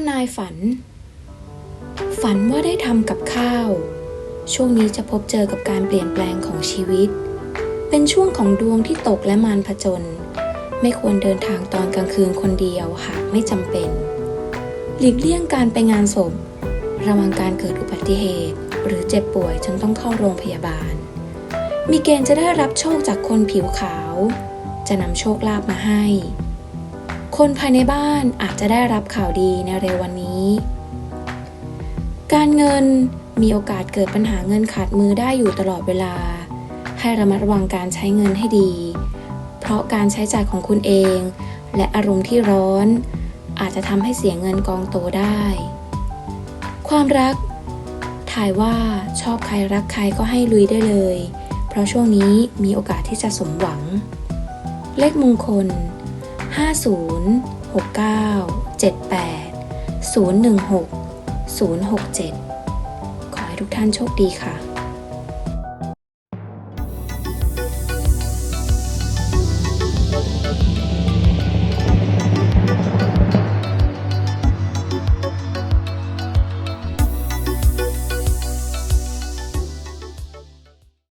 ำนายฝัน ฝันว่าได้ทำกับข้าว ช่วงนี้จะพบเจอกับการเปลี่ยนแปลงของชีวิต เป็นช่วงของดวงที่ตกและมารผจญไม่ควรเดินทางตอนกลางคืนคนเดียวหากไม่จำเป็น หลีกเลี่ยงการไปงานศพ ระวังการเกิดอุบัติเหตุ หรือเจ็บป่วยจนต้องเข้าโรงพยาบาล มีเกณฑ์จะได้รับโชคจากคนผิวขาว จะนำโชคลาภมาให้ คนภายในบ้านอาจจะได้รับข่าวดีในเร็ววันนี้ การเงินมีโอกาสเกิดปัญหาเงินขาดมือได้อยู่ตลอดเวลา ให้ระมัดระวังการใช้เงินให้ดี เพราะการใช้จ่ายของคุณเอง และอารมณ์ที่ร้อน อาจจะทำให้เสียเงินกองโตได้ ความรัก ถ่ายว่าชอบใครรักใครก็ให้ลุยได้เลย เพราะช่วงนี้มีโอกาสที่จะสมหวัง เลขมงคล 50 69 78 016 067 ขอให้ทุกท่านโชคดีค่ะ